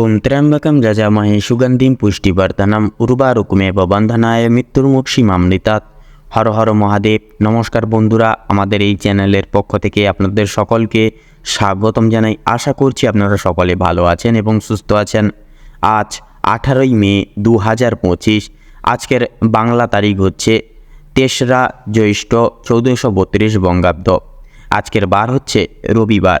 ওম ত্র্যম্বকম যজামহে সুগন্ধিম পুষ্টিবর্ধনম উর্বারুকুমেব বন্ধনায় মৃত্যুর্মুক্ষীমামৃতাৎ হর হর মহাদেব নমস্কার বন্ধুরা আমাদের এই চ্যানেলের পক্ষ থেকে আপনাদের সকলকে স্বাগতম জানাই। আশা করছি আপনারা সকলে ভালো আছেন এবং সুস্থ আছেন। আজ আঠারোই মে দু হাজার পঁচিশ, আজকের বাংলা তারিখ হচ্ছে তেসরা জ্যৈষ্ঠ চৌদ্দশো বত্রিশ বঙ্গাব্দ। আজকের বার হচ্ছে রবিবার।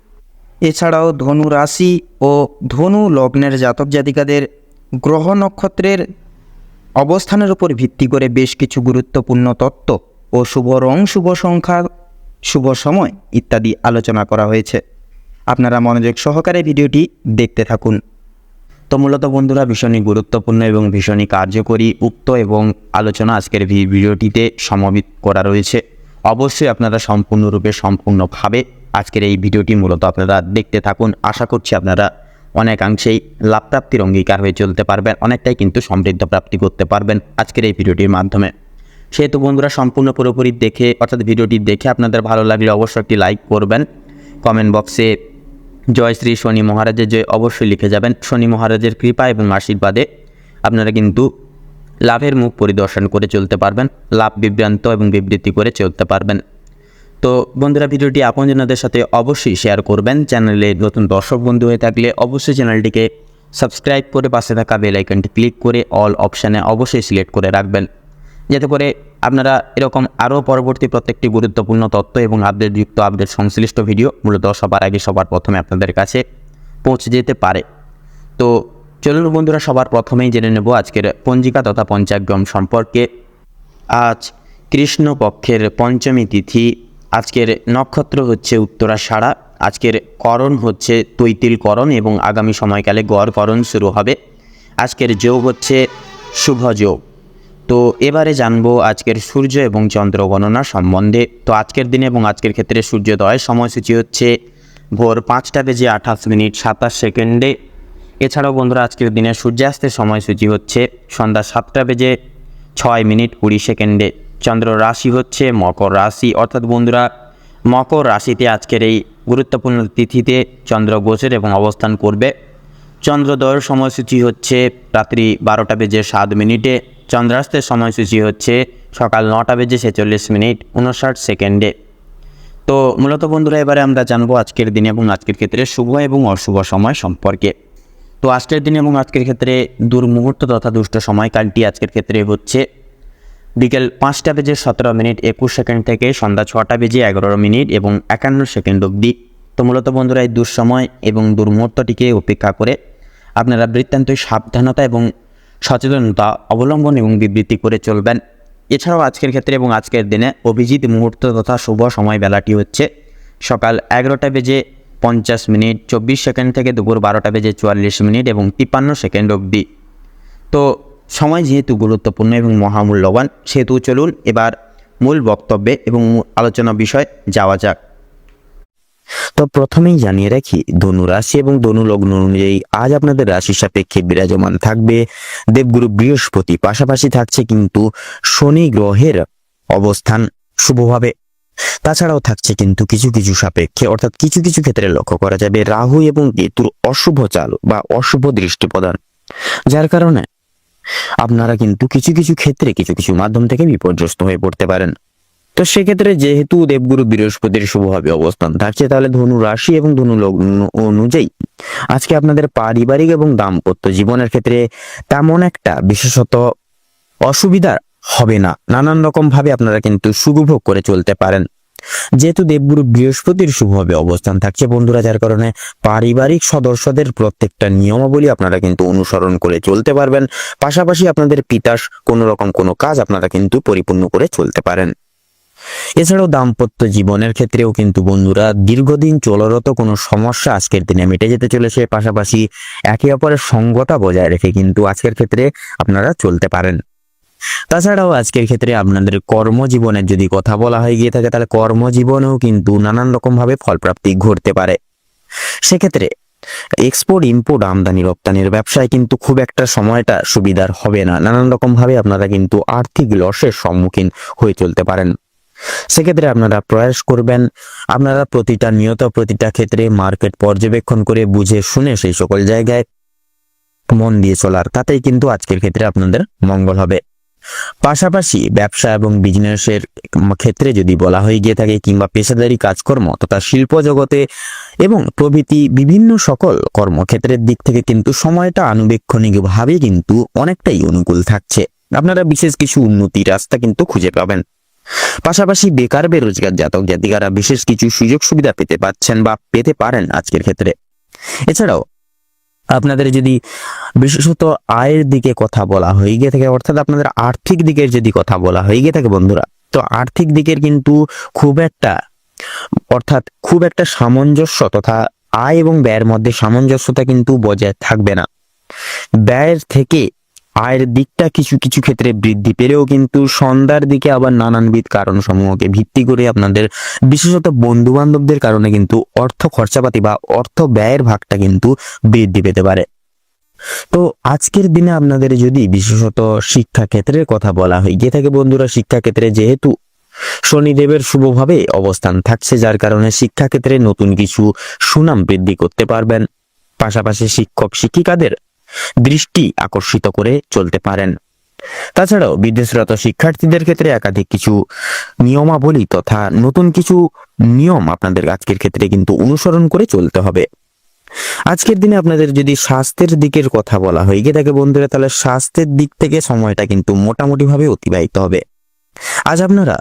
এছাড়াও ধনু রাশি ও ধনু লগ্নের জাতক জাতিকাদের গ্রহ নক্ষত্রের অবস্থানের উপর ভিত্তি করে বেশ কিছু গুরুত্বপূর্ণ তত্ত্ব ও শুভ রং, শুভ সংখ্যা, শুভ সময় ইত্যাদি আলোচনা করা হয়েছে। আপনারা মনোযোগ সহকারে ভিডিওটি দেখতে থাকুন। তো মূলত বন্ধুরা, ভীষণই গুরুত্বপূর্ণ এবং ভীষণই কার্যকরী, উক্ত এবং আলোচনা আজকের ভিডিওটিতে সমবিত করা রয়েছে। অবশ্যই আপনারা সম্পূর্ণরূপে সম্পূর্ণভাবে আজকের এই ভিডিওটি মূলত আপনারা দেখতে থাকুন। আশা করছি আপনারা অনেকাংশেই লাভপ্রাপ্তির অঙ্গীকার হয়ে চলতে পারবেন, অনেকটাই কিন্তু সমৃদ্ধ প্রাপ্তি করতে পারবেন আজকের এই ভিডিওটির মাধ্যমে। সেহেতু বন্ধুরা, সম্পূর্ণ পুরোপুরি দেখে, অর্থাৎ ভিডিওটি দেখে আপনাদের ভালো লাগলে অবশ্যই একটি লাইক করবেন। কমেন্ট বক্সে জয় শ্রী শনি মহারাজের জয় অবশ্যই লিখে যাবেন। শনি মহারাজের কৃপা এবং আশীর্বাদে আপনারা কিন্তু লাভের মুখ পরিদর্শন করে চলতে পারবেন, লাভ বিভ্রান্ত এবং বিবৃতি করে চলতে পারবেন। তো বন্ধুরা, ভিডিওটি আপনজনদের সাথে অবশ্যই শেয়ার করবেন। চ্যানেলে নতুন দর্শক বন্ধু হয়ে থাকলে অবশ্যই চ্যানেলটিকে সাবস্ক্রাইব করে পাশে থাকা বেল আইকনটি ক্লিক করে অল অপশানে অবশ্যই সিলেক্ট করে রাখবেন। যাতে করে আপনারা এরকম আরও পরবর্তী প্রত্যেকটি গুরুত্বপূর্ণ তথ্য এবং আপডেটযুক্ত আপডেট সংশ্লিষ্ট ভিডিও মূলত সবার আগে সবার প্রথমে আপনাদের কাছে পৌঁছে যেতে পারে। তো চলুন বন্ধুরা, সবার প্রথমেই জেনে নেব আজকের পঞ্জিকা তথা পঞ্চাগ্রম সম্পর্কে। আজ কৃষ্ণপক্ষের পঞ্চমী তিথি আজকের নক্ষত্র হচ্ছে উত্তরাষাঢ়া আজকের করণ হচ্ছে তৈতিল করণ এবং আগামী সময়কালে গড় করণ শুরু হবে। আজকের যোগ হচ্ছে শুভ যোগ। তো এবারে জানব আজকের সূর্য এবং চন্দ্র গণনা সম্বন্ধে। তো আজকের দিনে এবং আজকের ক্ষেত্রে সূর্যোদয় সময়সূচি হচ্ছে ভোর পাঁচটা বেজে আঠাশ মিনিট সাতাশ সেকেন্ডে। এছাড়াও বন্ধুরা, আজকের দিনে সূর্যাস্তের সময়সূচি হচ্ছে সন্ধ্যা সাতটা বেজে ছয় মিনিট কুড়ি সেকেন্ডে। চন্দ্র রাশি হচ্ছে মকর রাশি। অর্থাৎ বন্ধুরা, মকর রাশিতে আজকের এই গুরুত্বপূর্ণ তিথিতে চন্দ্র গোচর এবং অবস্থান করবে। চন্দ্রোদয়ের সময়সূচি হচ্ছে রাত্রি বারোটা বেজে সাত মিনিটে। চন্দ্রাস্তের সময়সূচি হচ্ছে সকাল নটা বেজে ছেচল্লিশ মিনিট, উনষাট সেকেন্ডে। তো মূলত বন্ধুরা, এবারে আমরা জানব আজকের দিনে এবং আজকের ক্ষেত্রে শুভ এবং অশুভ সময় সম্পর্কে। তো আজকের দিনে এবং আজকের ক্ষেত্রে দুর্মুহূর্ত তথা দুষ্ট সময়কালটি আজকের ক্ষেত্রে হচ্ছে বিকেল পাঁচটা বেজে সতেরো মিনিট একুশ সেকেন্ড থেকে সন্ধ্যা ছটা বেজে এগারো মিনিট এবং একান্ন সেকেন্ড অবধি। তো মূলত বন্ধুরা, এই দুঃসময় এবং দুর্মুহূর্তটিকে উপেক্ষা করে আপনারা বৃত্তান্তই সাবধানতা এবং সচেতনতা অবলম্বন এবং বিবৃতি করে চলবেন। এছাড়াও আজকের ক্ষেত্রে এবং আজকের দিনে অভিজিৎ মুহূর্ত তথা শুভ সময় বেলাটি হচ্ছে সকাল এগারোটা বেজে পঞ্চাশ মিনিট, চব্বিশ সেকেন্ড থেকে দুপুর বারোটা বেজে চুয়াল্লিশ মিনিট এবং তিপ্পান্ন সেকেন্ড অবধি। তো সময় যেহেতু গুরুত্বপূর্ণ এবং মহামূল্যবান, সেহেতু চলুন এবার মূল বক্তব্যে এবং আলোচনা বিষয় যাওয়া যাক। তো প্রথমেই জানিয়ে রাখি, ধনু রাশি এবং ধনু লগ্ন অনুযায়ী আজ আপনাদের রাশির সাপেক্ষে বিরাজমান থাকবে। দেবগুরু বৃহস্পতি পাশাপাশি থাকছে কিন্তু শনি গ্রহের অবস্থান শুভভাবে। তাছাড়াও থাকছে কিন্তু কিছু কিছু সাপেক্ষে, অর্থাৎ কিছু কিছু ক্ষেত্রে লক্ষ্য করা যাবে রাহু এবং কেতুর অশুভ চাল বা অশুভ দৃষ্টি প্রদান যার কারণে আপনারা কিন্তু কিছু কিছু ক্ষেত্রে কিছু কিছু মাধ্যম থেকে বিপর্যস্ত হয়ে পড়তে পারেন। তো সেক্ষেত্রে যেহেতু দেবগুরু বৃহস্পতির শুভভাবে অবস্থান থাকছে, তাহলে ধনু রাশি এবং ধনু লগ্ন অনুযায়ী আজকে আপনাদের পারিবারিক এবং দাম্পত্য জীবনের ক্ষেত্রে তেমন একটা বিশেষত অসুবিধা হবে না। নানান রকম ভাবে আপনারা কিন্তু সুখভোগ করে চলতে পারেন। যেহেতু দেবগুরু বৃহস্পতির শুভভাবে অবস্থান থাকছে বন্ধুরা, যার কারণে পারিবারিক সদস্যদের প্রত্যেকটা নিয়মাবলী আপনারা কিন্তু অনুসরণ করে চলতে পারবেন। পাশাপাশি আপনাদের পিতার কোনো রকম কোনো কাজ আপনারা কিন্তু পরিপূর্ণ করে চলতে পারেন। এছাড়াও দাম্পত্য জীবনের ক্ষেত্রেও কিন্তু বন্ধুরা দীর্ঘদিন চলরত কোনো সমস্যা আজকের দিনে মিটে যেতে চলেছে। পাশাপাশি একে অপরের সঙ্গতা বজায় রেখে কিন্তু আজকের ক্ষেত্রে আপনারা চলতে পারেন। তাছাড়াও আজকের ক্ষেত্রে আপনাদের কর্মজীবনের যদি কথা বলা হয়ে, গিয়ে থাকে, তাহলে কর্মজীবনেও কিন্তু নানান রকম ভাবে ফলপ্রাপ্তি ঘটতে পারে। সেক্ষেত্রে এক্সপোর্ট ইম্পোর্ট আমদানি, রপ্তানির ব্যবসায় কিন্তু খুব একটা সময়টা সুবিধার হবে না। নানান রকম ভাবে আপনারা কিন্তু আর্থিক লসের সম্মুখীন হয়ে চলতে পারেন। সেক্ষেত্রে আপনারা প্রয়াস করবেন, আপনারা প্রতিটা নিয়ত, প্রতিটা ক্ষেত্রে মার্কেট পর্যবেক্ষণ করে বুঝে শুনে সেই সকল জায়গায় মন দিয়ে চলার। তাতেই কিন্তু আজকের ক্ষেত্রে আপনাদের মঙ্গল হবে। পাশাপাশি ব্যবসা এবং বিজনেসের ক্ষেত্রে যদি বলা হয়ে গিয়ে থাকে কিংবা পেশাদারি কাজকর্ম তথা শিল্প জগতে এবং প্রভৃতি বিভিন্ন সকল কর্মক্ষেত্রের দিক থেকে কিন্তু সময়টা আনুবেক্ষণিকভাবে কিন্তু অনেকটাই অনুকূল থাকছে। আপনারা বিশেষ কিছু উন্নতির রাস্তা কিন্তু খুঁজে পাবেন। পাশাপাশি বেকার, বেরোজগার, জাতক, জাতিকারা বিশেষ কিছু সুযোগ সুবিধা পেতে পাচ্ছেন বা পেতে পারেন আজকের ক্ষেত্রে। এছাড়াও আপনাদের যদি বিশেষত আয়ের দিকে কথা বলা হয়ে গিয়ে থাকে অর্থাৎ আপনাদের আর্থিক দিকের যদি কথা বলা হয়ে গিয়ে থাকে বন্ধুরা, তো আর্থিক দিকের কিন্তু খুব একটা, অর্থাৎ খুব একটা সামঞ্জস্য তথা আয় এবং ব্যয়ের মধ্যে সামঞ্জস্যতা কিন্তু বজায় থাকবে না। ব্যয়ের থেকে আয়ের দিকটা কিছু কিছু ক্ষেত্রে বৃদ্ধি পেলেও কিন্তু সন্ধ্যার দিকে আবার নানানবিধ কারণ সমূহকে ভিত্তি করে আপনাদের, বিশেষত বন্ধু বান্ধবদের কারণে কিন্তু অর্থ খরচাপাতি বা অর্থ ব্যয়ের ভাগটা কিন্তু বৃদ্ধি পেতে পারে। তো আজকের দিনে আপনাদের যদি বিশেষত শিক্ষা ক্ষেত্রের কথা বলা হয়, গিয়ে থাকে বন্ধুরা শিক্ষা ক্ষেত্রে যেহেতু শনিদেবের শুভভাবে অবস্থান থাকছে, যার কারণে শিক্ষাক্ষেত্রে নতুন কিছু সুনাম বৃদ্ধি করতে পারবেন। পাশাপাশি শিক্ষক, শিক্ষিকাদের দৃষ্টি আকর্ষিত করে চলতে পারেন। তাছাড়াও বিদেশরত শিক্ষার্থীদের ক্ষেত্রে একাধিক কিছু নিয়মাবলী তথা নতুন কিছু নিয়ম আপনাদের আজকের ক্ষেত্রে কিন্তু অনুসরণ করে চলতে হবে। আজকের দিনে আপনাদের যদি স্বাস্থ্যের দিকের কথা বলা হয় গিয়ে থাকে বন্ধুরা, তাহলে স্বাস্থ্যের দিক থেকে সময়টা কিন্তু মোটামুটিভাবে অতিবাহিত হবে। আজ আপনারা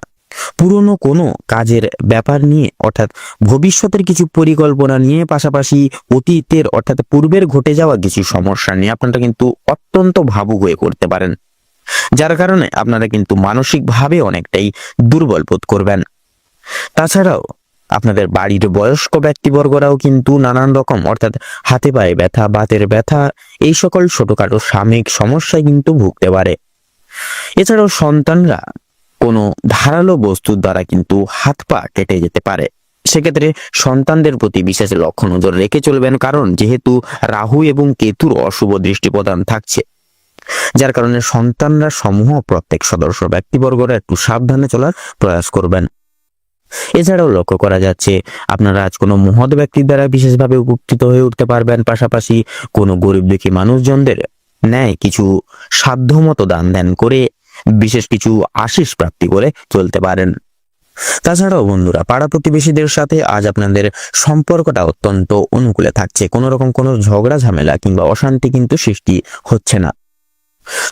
পুরনো কোনো কাজের ব্যাপার নিয়ে, অর্থাৎ ভবিষ্যতের কিছু পরিকল্পনা নিয়ে, পাশাপাশি অতীতের, অর্থাৎ পূর্বের ঘটে যাওয়া কিছু সমস্যা নিয়ে আপনারা কিন্তু অত্যন্ত ভাবুক হয়ে করতে পারেন। যার কারণে আপনারা কিন্তু মানসিকভাবে অনেকটাই দুর্বল বোধ করবেন। তাছাড়াও আপনাদের বাড়ির বয়স্ক ব্যক্তিবর্গরাও কিন্তু নানান রকম, অর্থাৎ হাতে পায়ে ব্যথা, বাতের ব্যথা, এই সকল ছোটখাটো সাময়িক সমস্যায় কিন্তু ভুগতে পারে। এছাড়াও সন্তানরা কোনো ধারালো বস্তুর দ্বারা কিন্তু হাত পা কেটে যেতে পারে। সেক্ষেত্রে সন্তানদের প্রতি বিশেষ লক্ষ্য নজর রেখে চলবেন, কারণ যেহেতু রাহু এবং কেতুর অশুভ দৃষ্টি প্রদান থাকছে। যার কারণে সন্তানরা সমূহ প্রত্যেক সদস্য ব্যক্তিবর্গরা একটু সাবধানে চলার প্রয়াস করবেন। এছাড়াও লক্ষ্য করা যাচ্ছে, আপনারা আজ কোনো মহৎ ব্যক্তির দ্বারা বিশেষভাবে উপকৃত হয়ে উঠতে পারবেন। পাশাপাশি কোনো গরিব দুঃখী মানুষজনদের ন্যায় কিছু সাধ্যমতো দান দেন করে বিশেষ কিছু আশিস প্রাপ্তি করে চলতে পারেন। তাছাড়াও বন্ধুরা, পাড়া প্রতিবেশীদের সাথে আজ আপনাদের সম্পর্কটা অত্যন্ত অনুকূলে থাকছে। কোনো রকম কোনো ঝগড়া, ঝামেলা কিংবা অশান্তি কিন্তু সৃষ্টি হচ্ছে না।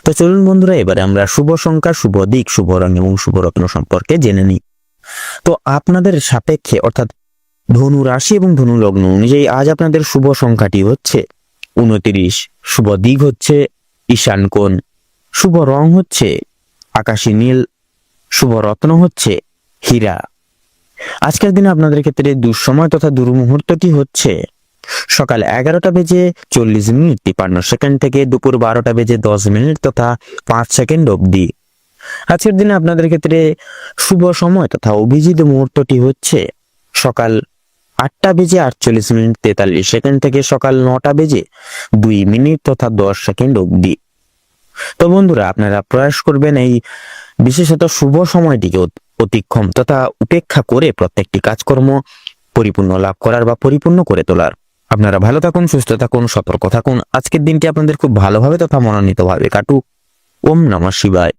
তো চলুন বন্ধুরা, এবারে আমরা শুভ সংখ্যা, শুভ দিক, শুভ রং এবং শুভ রত্ন সম্পর্কে জেনে নিই। তো আপনাদের সাপেক্ষে, অর্থাৎ ধনু রাশি এবং ধনু লগ্ন অনুযায়ী আজ আপনাদের শুভ সংখ্যাটি হচ্ছে উনত্রিশ শুভ দিক হচ্ছে ঈশান কোণ, শুভ রং হচ্ছে আকাশী নীল শুভ রত্ন হচ্ছে হীরা। আজকের দিনে আপনাদের ক্ষেত্রে দুঃসময় তথা দুর্মুহূর্তটি হচ্ছে সকাল এগারোটা বেজে চল্লিশ মিনিট তিপান্ন সেকেন্ড থেকে দুপুর বারোটা বেজে দশ মিনিট তথা পাঁচ সেকেন্ড অবধি। আজকের দিনে আপনাদের ক্ষেত্রে শুভ সময় তথা অভিজিৎ মুহূর্তটি হচ্ছে সকাল আটটা বেজে আটচল্লিশ মিনিট, তেতাল্লিশ সেকেন্ড থেকে সকাল নটা বেজে দুই মিনিট তথা দশ সেকেন্ড অবধি। তো বন্ধুরা, আপনারা প্রয়াস করবেন এই বিশেষত শুভ সময়টিকে অতিক্ষম তথা উপেক্ষা করে প্রত্যেকটি কাজকর্ম পরিপূর্ণ লাভ করার বা পরিপূর্ণ করে তোলার। আপনারা ভালো থাকুন, সুস্থ থাকুন, সতর্ক থাকুন। আজকের দিনটি আপনাদের খুব ভালোভাবে তথা মনোনীতভাবে কাটুক। ওম নমঃ শিবায়।